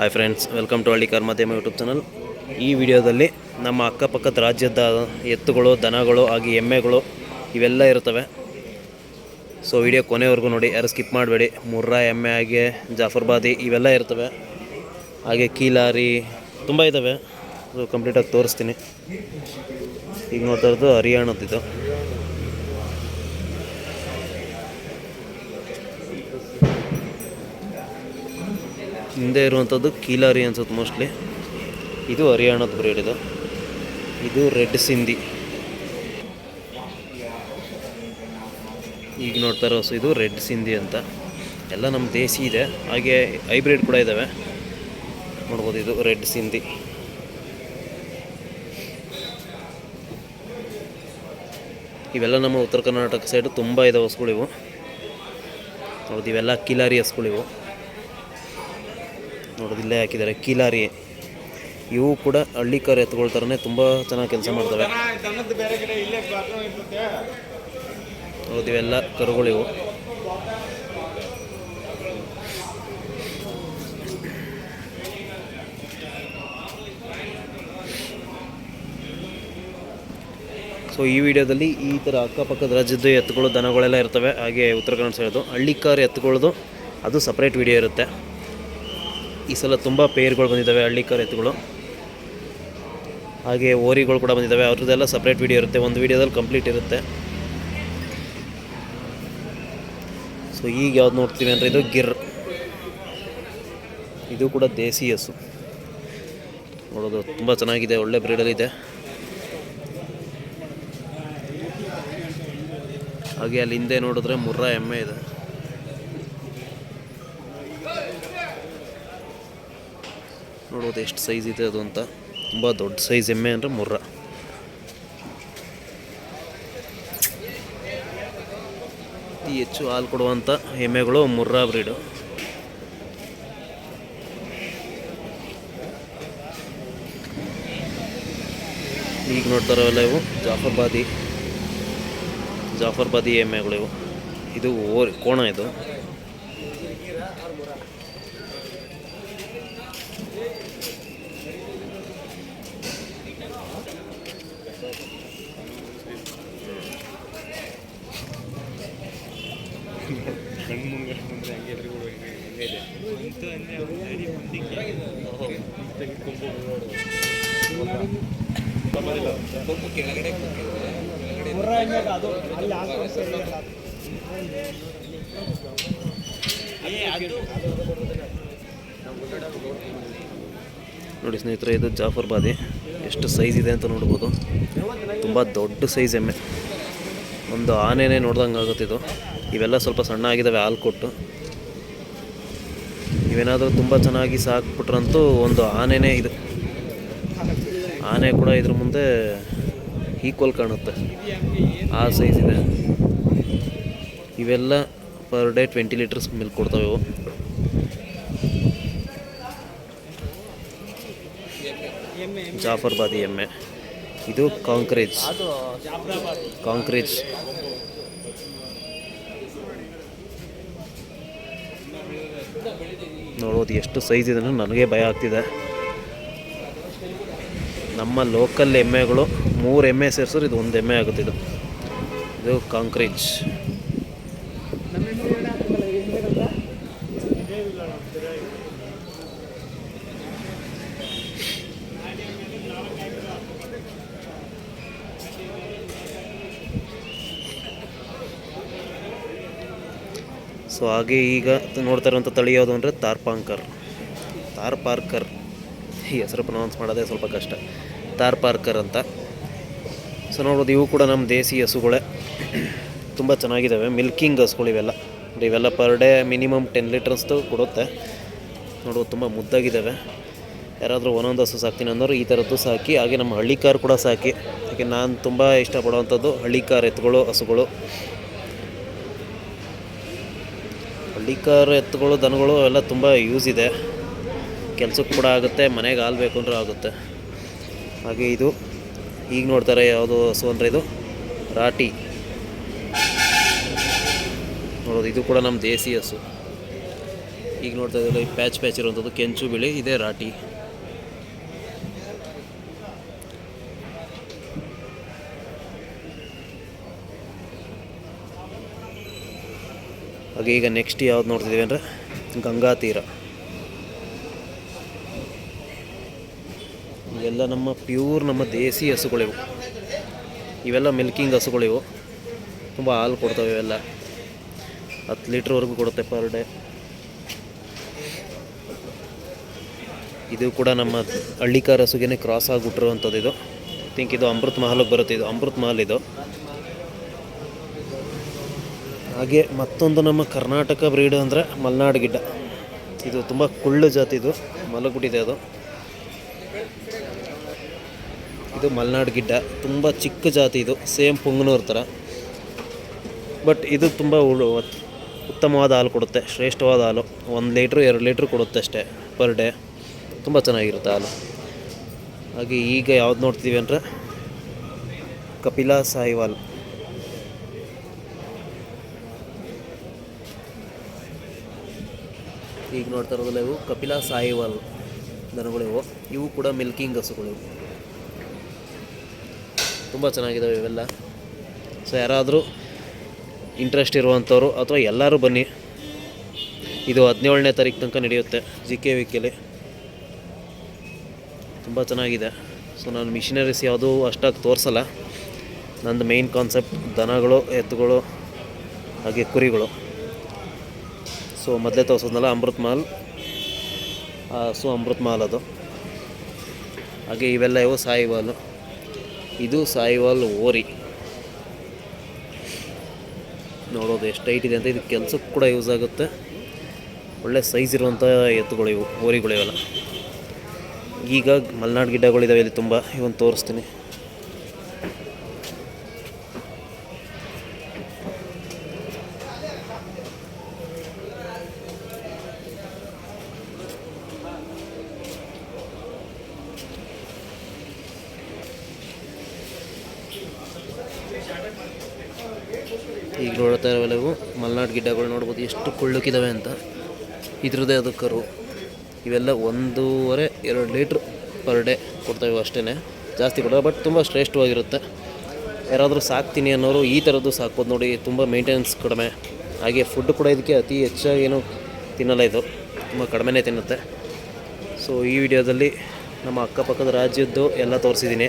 Hi friends welcome to ಹಳ್ಳಿ ಕರ್ಮಾಧ್ಯಮ YouTube channel ಈ ವಿಡಿಯೋದಲ್ಲಿ ನಮ್ಮ ಅಕ್ಕಪಕ್ಕದ ರಾಜ್ಯದ ಎತ್ತುಗಳು, ದನಗಳು, ಹಾಗೆ ಎಮ್ಮೆಗಳು ಇವೆಲ್ಲ ಇರ್ತವೆ ಸೊ ವಿಡಿಯೋ ಕೊನೆವರೆಗೂ ನೋಡಿ, ಯಾರು ಸ್ಕಿಪ್ ಮಾಡಬೇಡಿ. ಮುರ್ರಾ, ಎಮ್ಮೆ ಹಾಗೆ ಜಾಫರ್ಬಾದಿ ಇವೆಲ್ಲ ಇರ್ತವೆ ಹಾಗೆ ಕೀಲಾರಿ ತುಂಬ ಇದ್ದಾವೆ ಅದು ಕಂಪ್ಲೀಟಾಗಿ ತೋರಿಸ್ತೀನಿ. ಈಗ ನೋಡ್ತಾ ಇರೋದು ಹರಿಯಾಣದ್ದಿದು ಹಿಂದೆ ಇರುವಂಥದ್ದು ಕೀಲಾರಿ ಅನ್ಸುತ್ತೆ ಮೋಸ್ಟ್ಲಿ ಇದು ಹರಿಯಾಣದ ಬ್ರೀಡ್ ಇದು. ಇದು ರೆಡ್ ಸಿಂಧಿ. ಈಗ ನೋಡ್ತಾ ಇರೋ ಇದು ರೆಡ್ ಸಿಂಧಿ ಅಂತ. ಎಲ್ಲ ನಮ್ಮ ದೇಸಿ ಇದೆ. ಹಾಗೆ ಹೈಬ್ರಿಡ್ ಕೂಡ ಇದ್ದಾವೆ ನೋಡ್ಬೋದು ಇದು ರೆಡ್ ಸಿಂಧಿ. ಇವೆಲ್ಲ ನಮ್ಮ ಉತ್ತರ ಕರ್ನಾಟಕ ಸೈಡು ತುಂಬ ಇದಾವೆ ಹಸುಗಳಿವು. ನೋಡೋದು ಇವೆಲ್ಲ ಕಿಲಾರಿ ಹಸುಗಳಿವು. ನೋಡೋದು ಇಲ್ಲೇ ಹಾಕಿದ್ದಾರೆ. ಕೀಲಾರಿ. ಇವು ಕೂಡ ಹಳ್ಳಿಕಾರ ಎತ್ತುಗಳ ಥರನೇ ತುಂಬ ಚೆನ್ನಾಗಿ ಕೆಲಸ ಮಾಡ್ತವೆ. ನೋಡೋದು ಇವೆಲ್ಲ ಕರುಗಳಿವು ಸೊ ಈ ವಿಡಿಯೋದಲ್ಲಿ ಈ ಥರ ಅಕ್ಕಪಕ್ಕದ ರಾಜ್ಯದ ಎತ್ತುಗಳು ದನಗಳೆಲ್ಲ ಇರ್ತವೆ. ಹಾಗೆ ಉತ್ತರ ಕನ್ನಡ ಸೈಡ್ದು ಹಳ್ಳಿಕಾರ ಎತ್ತುಗಳದು ಅದು ಸಪ್ರೇಟ್ ವಿಡಿಯೋ ಇರುತ್ತೆ. ಈ ಸಲ ತುಂಬ ಪೇರ್ಗಳು ಬಂದಿದ್ದಾವೆ, ಹಳ್ಳಿಕರ್ ಎತ್ತುಗಳು. ಹಾಗೆ ಓರಿಗಳು ಕೂಡ ಬಂದಿದ್ದಾವೆ, ಅವ್ರದ್ದೆಲ್ಲ ಸಪ್ರೇಟ್ ವಿಡಿಯೋ ಇರುತ್ತೆ, ಒಂದು ವಿಡಿಯೋದಲ್ಲಿ ಕಂಪ್ಲೀಟ್ ಇರುತ್ತೆ. ಸೊ ಈಗ ಯಾವ್ದು ನೋಡ್ತೀವಿ ಅಂದರೆ ಇದು ಗಿರ್. ಇದು ಕೂಡ ದೇಸಿ ಹಸು. ನೋಡೋದು ತುಂಬ ಚೆನ್ನಾಗಿದೆ, ಒಳ್ಳೆ ಬ್ರೀಡಲ್ಲಿದೆ ಹಾಗೆ ಅಲ್ಲಿ ಹಿಂದೆ ನೋಡಿದ್ರೆ ಮುರ್ರಾ ಎಮ್ಮೆ ಇದೆ. ನೋಡ್ಬೋದು ಎಷ್ಟು ಸೈಜ್ ಇದೆ ಅದು ಅಂತ. ತುಂಬ ದೊಡ್ಡ ಸೈಜ್ ಎಮ್ಮೆ ಅಂದರೆ ಮುರ್ರ. ಅತಿ ಹೆಚ್ಚು ಹಾಲು ಕೊಡುವಂಥ ಎಮ್ಮೆಗಳು ಮುರ್ರಾ ಬ್ರೀಡು ಈಗ ನೋಡ್ತಾರಲ್ಲ ಇವು? ಜಾಫರ್ಬಾದಿ. ಜಾಫರ್ಬಾದಿ ಎಮ್ಮೆಗಳು ಇವು. ಇದು ಓರಿ ಕೋಣ ಇದು. ನೋಡಿ ಸ್ನೇಹಿತರೆ ಇದು ಜಾಫರ್ಬಾದಿ ಎಷ್ಟು ಸೈಜ್ ಇದೆ ಅಂತ ನೋಡ್ಬೋದು. ತುಂಬ ದೊಡ್ಡ ಸೈಜ್ ಎಮ್ಮೆ. ಒಂದು ಆನೆನೇ ನೋಡ್ದಂಗೆ ಆಗುತ್ತೆ ಇದು. ಇವೆಲ್ಲ ಸ್ವಲ್ಪ ಸಣ್ಣ ಆಗಿದ್ದಾವೆ ಹಾಲು ಕೊಟ್ಟು. ಇವೇನಾದರೂ ತುಂಬ ಚೆನ್ನಾಗಿ ಸಾಕ್ಬಿಟ್ರಂತೂ ಒಂದು ಆನೆನೇ ಇದು. ಆನೆ ಕೂಡ ಇದ್ರ ಮುಂದೆ ಈಕ್ವಲ್ ಕಾಣುತ್ತೆ. ಆ ಸೈಜ್ ಇದೆ. ಇವೆಲ್ಲ per day twenty litres milk ಕೊಡ್ತವೆ ಇವು. ಜಾಫರ್ಬಾದಿ ಎಮ್ಮೆ. ಇದು ಕಾಂಕ್ರೇಜ್ ಕಾಂಕ್ರೇಜ್ ನೋಡೋದು ಎಷ್ಟು ಸೈಜ್ ಇದೆ ನನಗೆ ಭಯ ಆಗ್ತಿದೆ. ನಮ್ಮ ಲೋಕಲ್ ಎಮ್ಮೆಗಳು ಮೂರು ಎಮ್ಮೆ ಸೇರಿಸಿದ್ರೆ ಇದು ಒಂದು ಎಮ್ಮೆ ಆಗುತ್ತೆ ಇದು. ಇದು ಕಾಂಕ್ರೇಜ್ ಸೊ ಹಾಗೆ ಈಗ ನೋಡ್ತಾ ಇರುವಂಥ ತಳಿ ಯಾವುದು ಅಂದರೆ ತಾರ್ಪಾಂಕರ್. ತಾರ್ ಪಾರ್ಕರ್ ಈ ಹೆಸರು ಪ್ರೊನೌನ್ಸ್ ಮಾಡೋದೇ ಸ್ವಲ್ಪ ಕಷ್ಟ. ತಾರ್ಪಾರ್ಕರ್ ಅಂತ. ಸೊ ನೋಡೋದು ಇವು ಕೂಡ ನಮ್ಮ ದೇಸಿ ಹಸುಗಳೇ. ತುಂಬ ಚೆನ್ನಾಗಿದ್ದಾವೆ. ಮಿಲ್ಕಿಂಗ್ ಹಸುಗಳು ಇವೆಲ್ಲ. ಇವೆಲ್ಲ ಪರ್ ಡೇ ಮಿನಿಮಮ್ ಟೆನ್ ಲೀಟರ್ಸ್ದು ಕೊಡುತ್ತೆ. ನೋಡೋದು ತುಂಬ ಮುದ್ದಾಗಿದ್ದಾವೆ. ಯಾರಾದರೂ ಒಂದೊಂದು ಹಸು ಸಾಕ್ತೀನಿ ಅನ್ನೋರು ಈ ಥರದ್ದು ಸಾಕಿ, ಹಾಗೆ ನಮ್ಮ ಹಳ್ಳಿ ಕಾರ್ ಕೂಡ ಸಾಕಿ. ಯಾಕೆ, ನಾನು ತುಂಬ ಇಷ್ಟಪಡುವಂಥದ್ದು ಹಳ್ಳಿ ಕಾರ್ ಎತ್ತುಗಳು ಹಸುಗಳು. ಹಳ್ಳಿಕಾರು ಎತ್ತುಗಳು, ದನಗಳು ಎಲ್ಲ ತುಂಬ ಯೂಸ್ ಇದೆ. ಕೆಲಸಕ್ಕೆ ಕೂಡ ಆಗುತ್ತೆ, ಮನೆಗೆ ಹಾಲು ಬೇಕು ಅಂದ್ರೂ ಆಗುತ್ತೆ. ಹಾಗೆ ಇದು. ಈಗ ನೋಡ್ತಾರೆ ಯಾವುದು ಹಸು ಅಂದರೆ ಇದು? ರಾಟಿ. ನೋಡೋದು, ಇದು ಕೂಡ ನಮ್ಮ ದೇಸಿ ಹಸು. ಈಗ ನೋಡ್ತಾ ಇದ್ದಾರೆ ಈ ಪ್ಯಾಚ್ ಪ್ಯಾಚ್ ಇರುವಂಥದ್ದು ಕೆಂಚು ಬಿಳಿ, ಇದೇ ರಾಟಿ. ಹಾಗೆ ಈಗ ನೆಕ್ಸ್ಟ್ ಯಾವ್ದು ನೋಡ್ತಿದ್ದೀವಿ ಅಂದರೆ ಗಂಗಾ ತೀರ. ಇವೆಲ್ಲ ನಮ್ಮ ಪ್ಯೂರ್ ನಮ್ಮ ದೇಸಿ ಹಸುಗಳಿವು ಇವೆಲ್ಲ ಮಿಲ್ಕಿಂಗ್ ಹಸುಗಳಿವು ತುಂಬ ಹಾಲು ಕೊಡ್ತವೆ ಇವೆಲ್ಲ. ಹತ್ತು ಲೀಟ್ರ್ವರೆಗೂ ಕೊಡುತ್ತೆ ಪರ್ ಡೇ ಇದು ಕೂಡ ನಮ್ಮ ಹಳ್ಳಿಕಾರ ಹಸುಗೆನೆ ಕ್ರಾಸ್ ಆಗಿಬಿಟ್ಟಿರುವಂಥದ್ದು ಇದು. ಥಿಂಕ್ ಇದು ಅಮೃತ್ ಮಹಲಿಗೆ ಬರುತ್ತೆ. ಇದು ಅಮೃತ್ ಮಹಲ್ ಇದು. ಹಾಗೆ ಮತ್ತೊಂದು ನಮ್ಮ ಕರ್ನಾಟಕ ಬ್ರೀಡ್ ಅಂದರೆ ಮಲೆನಾಡು ಗಿಡ್ಡ. ಇದು ತುಂಬ ಕುಳ್ಳು ಜಾತಿ ಇದು. ಮಲಗುಡಿದೆ ಅದು. ಇದು ಮಲೆನಾಡು ಗಿಡ್ಡ. ತುಂಬ ಚಿಕ್ಕ ಜಾತಿ ಇದು. ಸೇಮ್ ಪುಂಗನೂರು ಥರ ಬಟ್ ಇದು ತುಂಬ ಉತ್ತಮವಾದ ಹಾಲು ಕೊಡುತ್ತೆ. ಶ್ರೇಷ್ಠವಾದ ಹಾಲು. ಒಂದು ಲೀಟ್ರ್, ಎರಡು ಲೀಟ್ರ್ ಕೊಡುತ್ತೆ ಅಷ್ಟೇ ಪರ್ ಡೇ. ತುಂಬ ಚೆನ್ನಾಗಿರುತ್ತೆ ಹಾಲು. ಹಾಗೆ ಈಗ ಯಾವ್ದು ನೋಡ್ತೀವಿ ಅಂದರೆ ಕಪಿಲಾ ಸಾಯಿವಾಲ್ ಈಗ ನೋಡ್ತಾ ಇರೋದಿಲ್ಲ ಇವು. ಕಪಿಲಾ ಸಾಯಿವಾಲ್ ದನಗಳಿವು ಇವು. ಕೂಡ ಮಿಲ್ಕಿಂಗ್ ಹಸುಗಳು ತುಂಬ ಚೆನ್ನಾಗಿದ್ದಾವೆ ಇವೆಲ್ಲ. ಸೊ ಯಾರಾದರೂ ಇಂಟ್ರೆಸ್ಟ್ ಇರುವಂಥವ್ರು ಅಥವಾ ಎಲ್ಲರೂ ಬನ್ನಿ. ಇದು ಹದಿನೇಳನೇ ತಾರೀಕು ತನಕ ನಡೆಯುತ್ತೆ. ಜಿ ಕೆ ವಿಕೆಲಿ ತುಂಬ ಚೆನ್ನಾಗಿದೆ. ಸೊ ನಾನು ಮಿಷಿನರೀಸ್ ಯಾವುದೂ ಅಷ್ಟಾಗಿ ತೋರಿಸಲ್ಲ. ನಂದು ಮೇಯ್ನ್ ಕಾನ್ಸೆಪ್ಟ್ ದನಗಳು, ಎತ್ತುಗಳು, ಹಾಗೆ ಕುರಿಗಳು. ಸೊ ಮೊದಲೇ ತೋರಿಸೋದ್ನಲ್ಲ ಅಮೃತ್ ಮಾಲ್ ಸೊ ಅಮೃತ್ ಮಾಲ್ ಅದು. ಹಾಗೆ ಇವೆಲ್ಲ ಇವು ಸಾಯಿವಾಲು. ಇದು ಸಾಯಿವಾಲ್ ಓರಿ. ನೋಡೋದು ಎಷ್ಟು ಹೈಟ್ ಇದೆ ಅಂತ ಇದು ಕೆಲಸಕ್ಕೆ ಕೂಡ ಯೂಸ್ ಆಗುತ್ತೆ. ಒಳ್ಳೆ ಸೈಜ್ ಇರುವಂಥ ಎತ್ತುಗಳು ಇವು, ಓರಿಗಳು ಇವೆಲ್ಲ. ಈಗ ಮಲೆನಾಡು ಗಿಡಗಳಿದ್ದಾವೆ ಇಲ್ಲಿ ತುಂಬ ಇವನ್ ತೋರಿಸ್ತೀನಿ. ನೋಡ್ತಾ ಇರೋವೆಲ್ಲ ಇವು ಮಲೆನಾಡು ಗಿಡ್ಡಗಳು ನೋಡ್ಬೋದು ಎಷ್ಟು ಕುಳ್ಳಕ್ಕಿದ್ದಾವೆ ಅಂತ. ಇದ್ರದ್ದೇ ಅದು ಕರು. ಇವೆಲ್ಲ ಒಂದೂವರೆ, ಎರಡು ಲೀಟ್ರ್ ಪರ್ ಡೇ ಕೊಡ್ತಾವೆ ಅಷ್ಟೇ ಜಾಸ್ತಿ ಕೊಡೋ ಬಟ್ ತುಂಬ ಶ್ರೇಷ್ಠವಾಗಿರುತ್ತೆ. ಯಾರಾದರೂ ಸಾಕ್ತೀನಿ ಅನ್ನೋರು ಈ ಥರದ್ದು ಸಾಕ್ಬೋದು ನೋಡಿ, ತುಂಬ ಮೇಂಟೆನೆನ್ಸ್ ಕಡಿಮೆ. ಹಾಗೆ ಫುಡ್ ಕೂಡ ಇದಕ್ಕೆ ಅತಿ ಹೆಚ್ಚಾಗಿ ಏನು ತಿನ್ನಲ್ಲ ಇದು. ತುಂಬ ಕಡಿಮೆನೇ ತಿನ್ನುತ್ತೆ. ಸೊ ಈ ವಿಡಿಯೋದಲ್ಲಿ ನಮ್ಮ ಅಕ್ಕಪಕ್ಕದ ರಾಜ್ಯದ್ದು ಎಲ್ಲ ತೋರಿಸಿದ್ದೀನಿ.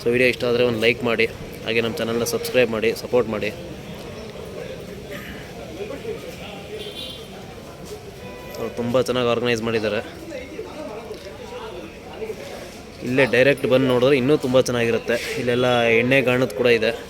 ಸೊ ವಿಡಿಯೋ ಇಷ್ಟ ಆದರೆ ಒಂದು ಲೈಕ್ ಮಾಡಿ. ಹಾಗೆ ನಮ್ಮ ಚಾನಲ್ನ ಸಬ್ಸ್ಕ್ರೈಬ್ ಮಾಡಿ ಸಪೋರ್ಟ್ ಮಾಡಿ. ತುಂಬ ಚೆನ್ನಾಗಿ ಆರ್ಗನೈಸ್ ಮಾಡಿದ್ದಾರೆ. ಇಲ್ಲೇ ಡೈರೆಕ್ಟ್ ಬಂದು ನೋಡಿದ್ರೆ ಇನ್ನೂ ತುಂಬ ಚೆನ್ನಾಗಿರುತ್ತೆ. ಇಲ್ಲೆಲ್ಲ ಎಣ್ಣೆ ಗಾಣದ ಕೂಡ ಇದೆ.